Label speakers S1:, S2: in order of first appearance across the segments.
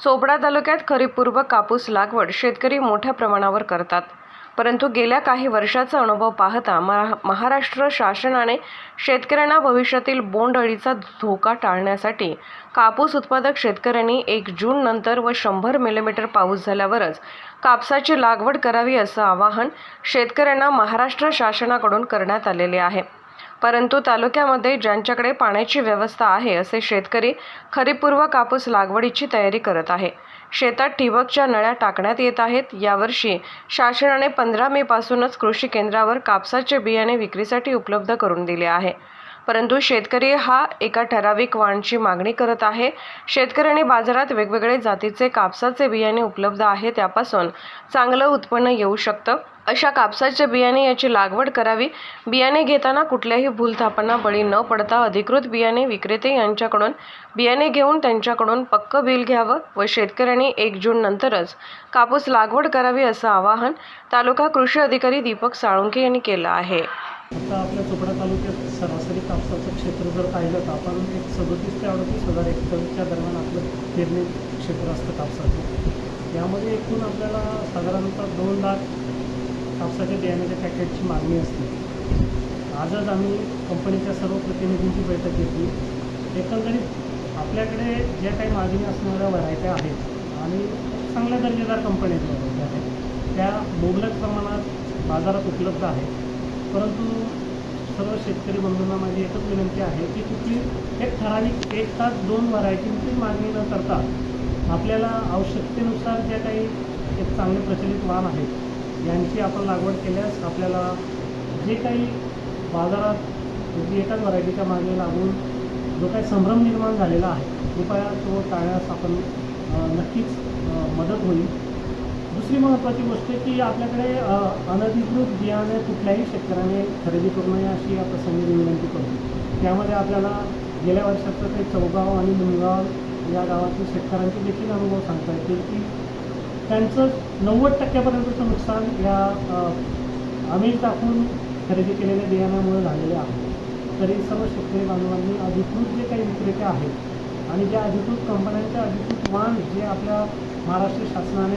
S1: चोपडा तालुक्यात खरीपूर्व कापूस लागवड शेतकरी मोठ्या प्रमाणावर करतात. परंतु गेल्या काही वर्षाचा अनुभव पाहता महा महाराष्ट्र शासनाने शेतकऱ्यांना भविष्यातील बोंडअळीचा धोका टाळण्यासाठी कापूस उत्पादक शेतकऱ्यांनी एक जून नंतर व शंभर मिलीमीटर पाऊस झाल्यावरच कापसाची लागवड करावी असं आवाहन शेतकऱ्यांना महाराष्ट्र शासनाकडून करण्यात आलेले आहे. परंतु तालुक्यामध्ये ज्यांच्याकडे पाण्याची व्यवस्था आहे असे शेतकरी खरीपूर्व कापूस लागवडीची तयारी करत आहे. शेतात ठिबकच्या नळ्या टाकण्यात येत आहेत. यावर्षी शासनाने पंधरा मे पासूनच कृषी केंद्रावर कापसाचे बियाणे विक्रीसाठी उपलब्ध करून दिले आहे. परंतु शेतकरी हा एका ठराविक वाणची मागणी करत आहे. शेतकऱ्यांनी बाजारात वेगवेगळे जातीचे कापसाचे बियाणे उपलब्ध आहे त्यापासून चांगलं उत्पन्न येऊ शकतं. अशा कापसाचे बियाणे याची लागवड करावी. बियाणे घेताना कुठल्याही भूलथापांना बळी न पडता अधिकृत बियाणे विक्रेते यांच्याकडून बियाणे घेऊन त्यांच्याकडून पक्क बिल घ्यावं व शेतकऱ्यांनी एक जून नंतरच कापूस लागवड करावी असं आवाहन तालुका कृषी अधिकारी दीपक साळुंके यांनी केलं आहे.
S2: सरासरी कापसाचं क्षेत्र जर पाहिलं तर आपण एक सदोतीस ते अडतीस हजार हेक्टरच्या दरम्यान आपलं पेरणी क्षेत्र असतं कापसाचं. यामध्ये एकूण आपल्याला साधारणतः दोन लाख कापसाच्या बियाण्याच्या पॅकेटची मागणी असते. आजच आम्ही कंपनीच्या सर्व प्रतिनिधींची बैठक घेतली. एकंदरीत आपल्याकडे ज्या काही मागणी असणाऱ्या व्हरायट्या आहेत आणि चांगल्या दर्जेदार कंपन्याच्या आहेत त्या मुबलक प्रमाणात बाजारात उपलब्ध आहेत. परंतु सर्व शेतकरी बंधूंना माझी एकच विनंती आहे की कुठली एक ठराविक एक तास दोन व्हरायटींची मागणी न करता आपल्याला आवश्यकतेनुसार ज्या काही एक चांगले प्रचलित वाण आहेत यांची आपण लागवड केल्यास आपल्याला जे काही बाजारात जी एकाच व्हरायटीच्या मागे लागून जो काही संभ्रम निर्माण झालेला आहे कृपया तो टाळण्यास आपण नक्कीच मदत होईल. दुसरी महत्त्वाची गोष्ट की आपल्याकडे अनधिकृत बियाणे कुठल्याही शेतकऱ्याने खरेदी करू नये अशी या प्रसंगी विनंती करतो. त्यामध्ये आपल्याला गेल्या वर्षाचं ते चौगाव आणि मुनगाव या गावातील शेतकऱ्यांचे देखील अनुभव सांगता येतील की त्यांचं नव्वद टक्क्यापर्यंतचं नुकसान या अ, आम्ही टाकून खरेदी केलेल्या बियाण्यामुळे झालेले आहे. तरी सर्व शेतकरी बांधवांनी अधिकृत जे काही विक्रेते आहेत आणि ज्या अधिकृत कंपन्यांच्या अधिकृत मान जे आपल्या महाराष्ट्र शासनाने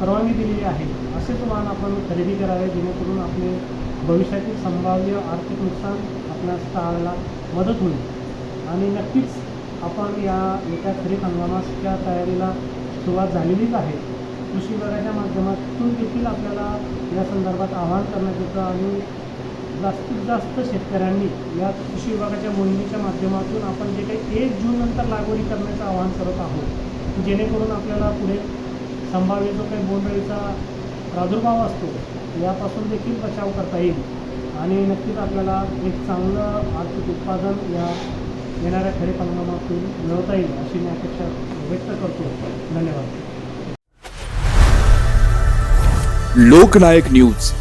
S2: परवानगी दिलेली आहे असेच वाहन आपण खरेदी करावे जेणेकरून आपले भविष्यातील संभाव्य आर्थिक नुकसान आपल्यास टाळायला मदत होईल. आणि नक्कीच आपण या एका खरीप हंगामाच्या तयारीला सुरुवात झालेलीच आहे. कृषी विभागाच्या माध्यमातून देखील आपल्याला या संदर्भात आवाहन करण्यात येतं आणि जास्तीत जास्त शेतकऱ्यांनी या कृषी विभागाच्या मोहिमेच्या माध्यमातून आपण जे काही एक जून नंतर लागवडी करण्याचं आवाहन करत आहोत जेणेकरून आपल्याला पुढे संभाव्य जो काही बोंडअळीचा प्रादुर्भाव असतो यापासून देखील बचाव करता येईल. आणि नक्कीच आपल्याला एक चांगलं आर्थिक उत्पादन या येणाऱ्या खरीप हंगामातून मिळवता येईल अशी मी अपेक्षा व्यक्त करतो. धन्यवाद.
S3: लोकनायक न्यूज.